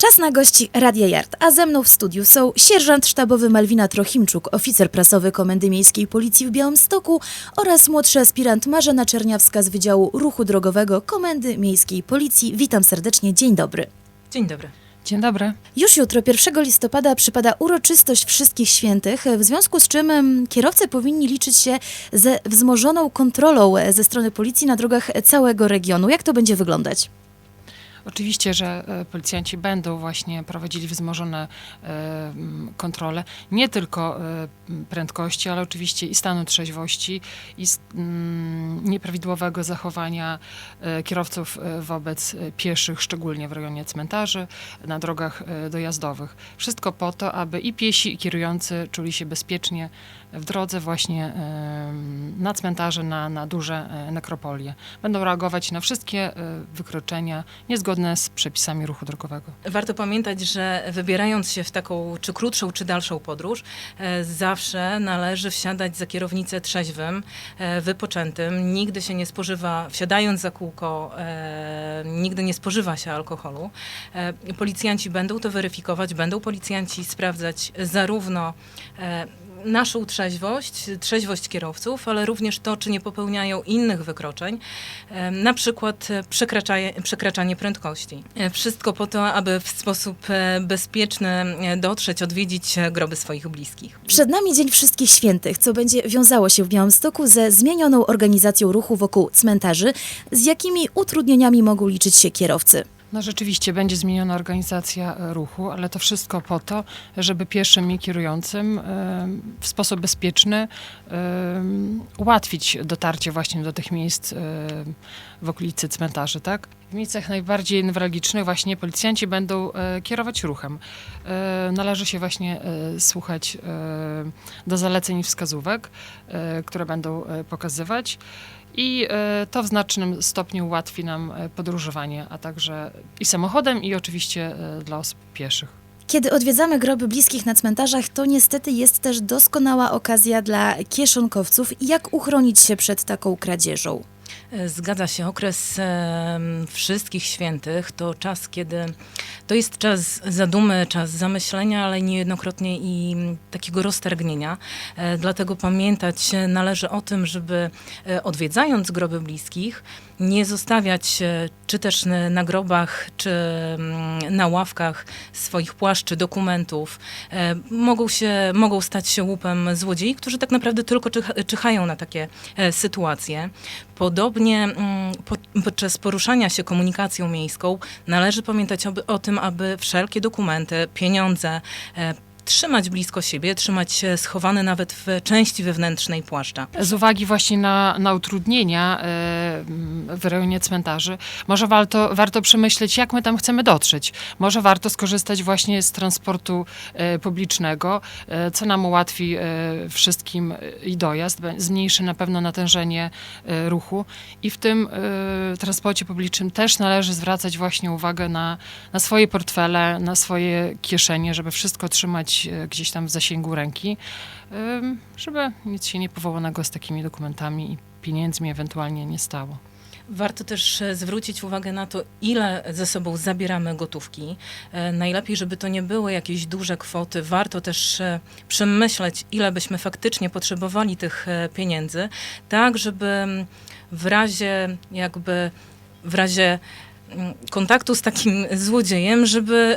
Czas na gości Radia Yard, a ze mną w studiu są sierżant sztabowy Malwina Trochimczuk, oficer prasowy Komendy Miejskiej Policji w Białymstoku oraz młodszy aspirant Marzena Czerniawska z Wydziału Ruchu Drogowego Komendy Miejskiej Policji. Witam serdecznie, dzień dobry. Dzień dobry. Dzień dobry. Już jutro, 1 listopada, przypada uroczystość Wszystkich Świętych, w związku z czym em, kierowcy powinni liczyć się ze wzmożoną kontrolą e, ze strony policji na drogach całego regionu. Jak to będzie wyglądać? Oczywiście, że e, policjanci będą właśnie prowadzili wzmożone e, kontrole, nie tylko e, prędkości, ale oczywiście i stanu trzeźwości, i nieprawidłowego zachowania kierowców wobec pieszych, szczególnie w rejonie cmentarzy, na drogach dojazdowych. Wszystko po to, aby i piesi, i kierujący czuli się bezpiecznie w drodze właśnie na cmentarze, na, na duże nekropolie. Będą reagować na wszystkie wykroczenia niezgodne z przepisami ruchu drogowego. Warto pamiętać, że wybierając się w taką czy krótszą, czy dalszą podróż, e, zawsze należy wsiadać za kierownicę trzeźwym, e, wypoczętym. Nigdy się nie spożywa, wsiadając za kółko, e, nigdy nie spożywa się alkoholu. Policjanci będą to weryfikować, będą policjanci sprawdzać zarówno naszą trzeźwość, trzeźwość kierowców, ale również to, czy nie popełniają innych wykroczeń, na przykład e, przekraczanie, prędkości. E, Wszystko po to, aby w sposób e, bezpieczny dotrzeć, odwiedzić groby swoich bliskich. Przed nami Dzień Wszystkich Świętych, co będzie wiązało się w Białymstoku ze zmienioną organizacją ruchu wokół cmentarzy. Z jakimi utrudnieniami mogą liczyć się kierowcy? No rzeczywiście będzie zmieniona organizacja e, ruchu, ale to wszystko po to, żeby pieszym i kierującym e, w sposób bezpieczny e, ułatwić dotarcie właśnie do tych miejsc w okolicy cmentarzy, tak? W miejscach najbardziej newralgicznych właśnie policjanci będą e, kierować ruchem. E, Należy się właśnie e, słuchać e, do zaleceń i wskazówek, e, które będą e, pokazywać. I e, to w znacznym stopniu ułatwi nam e, podróżowanie, a także i samochodem, i oczywiście e, dla osób pieszych. Kiedy odwiedzamy groby bliskich na cmentarzach, to niestety jest też doskonała okazja dla kieszonkowców. Jak uchronić się przed taką kradzieżą? E, Zgadza się, okres em, wszystkich świętych to czas, kiedy to jest czas zadumy, czas zamyślenia, ale niejednokrotnie i takiego roztargnienia. E, Dlatego pamiętać należy o tym, żeby e, odwiedzając groby bliskich, nie zostawiać e, czy też na grobach, czy na ławkach swoich płaszczy, dokumentów. E, Mogą, się, mogą stać się łupem złodziei, którzy tak naprawdę tylko czyha- czyhają na takie e, sytuacje. Podobnie mm, po- podczas poruszania się komunikacją miejską należy pamiętać oby, o tym, aby wszelkie dokumenty, pieniądze e, trzymać blisko siebie, trzymać schowane nawet w części wewnętrznej płaszcza. Z uwagi właśnie na, na utrudnienia e, w rejonie cmentarzy, może warto, warto przemyśleć, jak my tam chcemy dotrzeć. Może warto skorzystać właśnie z transportu e, publicznego, e, co nam ułatwi wszystkim i dojazd, zmniejszy na pewno natężenie ruchu i w tym transporcie publicznym też należy zwracać właśnie uwagę na, na swoje portfele, na swoje kieszenie, żeby wszystko trzymać e, gdzieś tam w zasięgu ręki żeby nic się niepowołanego z takimi dokumentami i pieniędzmi ewentualnie nie stało. Warto też e, zwrócić uwagę na to, ile ze sobą zabieramy gotówki. E, Najlepiej, żeby to nie były jakieś duże kwoty. Warto też przemyśleć, ile byśmy faktycznie potrzebowali tych pieniędzy, tak żeby w razie jakby w razie kontaktu z takim złodziejem, żeby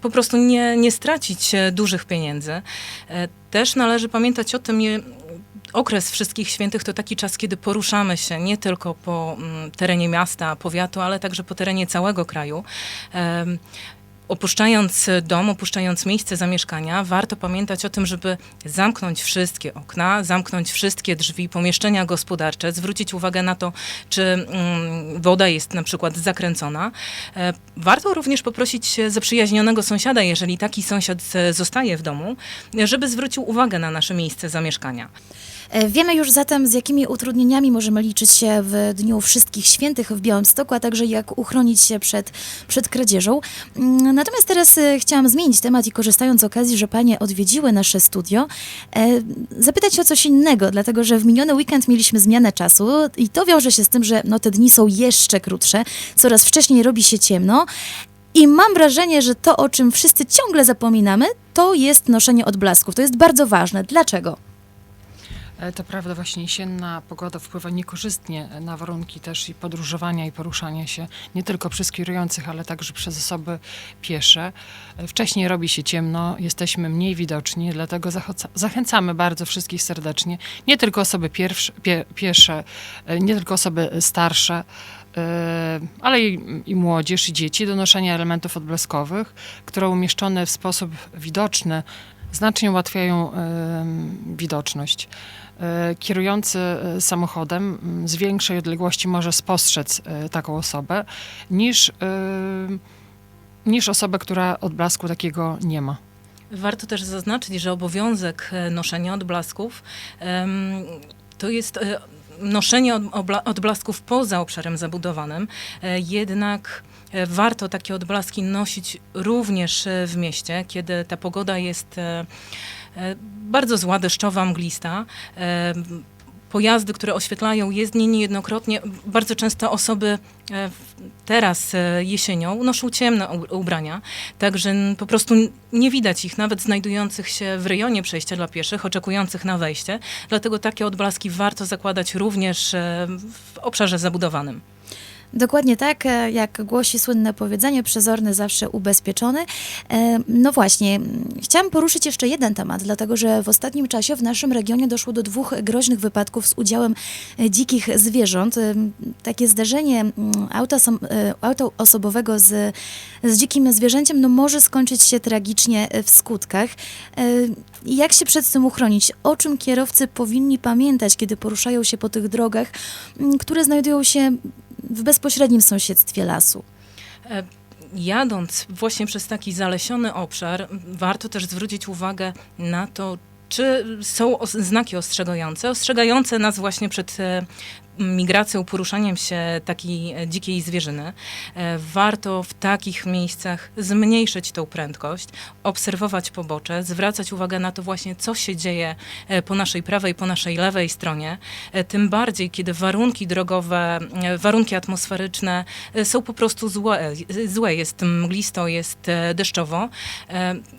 po prostu nie, nie stracić e, dużych pieniędzy. E, Też należy pamiętać o tym, okres Wszystkich Świętych to taki czas, kiedy poruszamy się nie tylko po mm, terenie miasta, powiatu, ale także po terenie całego kraju. Opuszczając dom, opuszczając miejsce zamieszkania, warto pamiętać o tym, żeby zamknąć wszystkie okna, zamknąć wszystkie drzwi, pomieszczenia gospodarcze, zwrócić uwagę na to, czy mm, woda jest na przykład zakręcona. E, Warto również poprosić zaprzyjaźnionego sąsiada, jeżeli taki sąsiad zostaje w domu, żeby zwrócił uwagę na nasze miejsce zamieszkania. E, Wiemy już zatem, z jakimi utrudnieniami możemy liczyć się w Dniu Wszystkich Świętych w Białymstoku, a także jak uchronić się przed, przed kradzieżą. Mm, Natomiast teraz e, chciałam zmienić temat i korzystając z okazji, że panie odwiedziły nasze studio, e, zapytać o coś innego, dlatego że w miniony weekend mieliśmy zmianę czasu i to wiąże się z tym, że no, te dni są jeszcze krótsze, coraz wcześniej robi się ciemno. I mam wrażenie, że to, o czym wszyscy ciągle zapominamy, to jest noszenie odblasków. To jest bardzo ważne. Dlaczego? E, To prawda, właśnie jesienna pogoda wpływa niekorzystnie na warunki też i podróżowania i poruszania się, nie tylko przez kierujących, ale także przez osoby piesze. E, Wcześniej robi się ciemno, jesteśmy mniej widoczni, dlatego zachęcamy bardzo wszystkich serdecznie, nie tylko osoby pierwsze, pie, piesze, e, nie tylko osoby starsze, ale i, i młodzież, i dzieci do noszenia elementów odblaskowych, które umieszczone w sposób widoczny znacznie ułatwiają widoczność. E, Kierujący e, samochodem z większej odległości może spostrzec e, taką osobę niż, niż osobę, która odblasku takiego nie ma. Warto też zaznaczyć, że obowiązek noszenia odblasków to jest noszenie odblasków poza obszarem zabudowanym, jednak warto takie odblaski nosić również e, w mieście, kiedy ta pogoda jest e, e, bardzo zła, deszczowa, mglista. E, Pojazdy, które oświetlają jezdnię niejednokrotnie, bardzo często osoby e, teraz e, jesienią noszą ciemne ubrania, Także po prostu nie widać ich, nawet znajdujących się w rejonie przejścia dla pieszych, oczekujących na wejście. Dlatego takie odblaski warto zakładać również e, w obszarze zabudowanym. Dokładnie tak, e, jak głosi słynne powiedzenie, przezorny zawsze ubezpieczony. E, No właśnie, chciałam poruszyć jeszcze jeden temat, dlatego że w ostatnim czasie w naszym regionie doszło do dwóch groźnych wypadków z udziałem e, dzikich zwierząt. Takie zdarzenie auta, auta osobowego z, z dzikim zwierzęciem no, może skończyć się tragicznie w skutkach. Jak się przed tym uchronić? O czym kierowcy powinni pamiętać, kiedy poruszają się po tych drogach, które znajdują się w bezpośrednim sąsiedztwie lasu. E, Jadąc właśnie przez taki zalesiony obszar, warto też zwrócić uwagę na to, czy są znaki ostrzegające, ostrzegające nas właśnie przed e, migracją, poruszaniem się takiej e, dzikiej zwierzyny. E, Warto w takich miejscach zmniejszyć tą prędkość, obserwować pobocze, zwracać uwagę na to właśnie, co się dzieje e, po naszej prawej, po naszej lewej stronie. Tym bardziej, kiedy warunki drogowe, warunki atmosferyczne są po prostu złe. Złe. Jest mglisto, jest deszczowo.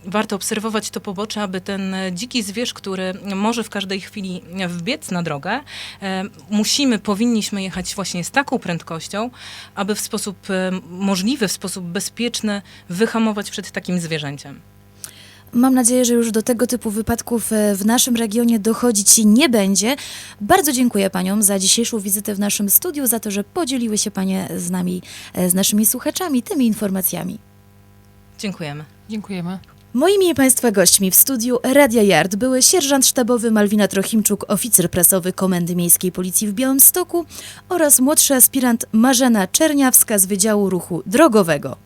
Warto obserwować to pobocze, aby ten dziki zwierz, który może w każdej chwili wbiec na drogę, musimy, powinniśmy jechać właśnie z taką prędkością, aby w sposób e, możliwy, w sposób bezpieczny wyhamować przed takim zwierzęciem. Mam nadzieję, że już do tego typu wypadków e, w naszym regionie dochodzić nie będzie. Bardzo dziękuję Paniom za dzisiejszą wizytę w naszym studiu, za to, że podzieliły się Panie z nami, e, z naszymi słuchaczami, tymi informacjami. Dziękujemy. Dziękujemy. Moimi Państwa gośćmi w studiu Radia Yard były sierżant sztabowy Malwina Trochimczuk, oficer prasowy Komendy Miejskiej Policji w Białymstoku oraz młodszy aspirant Marzena Czerniawska z Wydziału Ruchu Drogowego.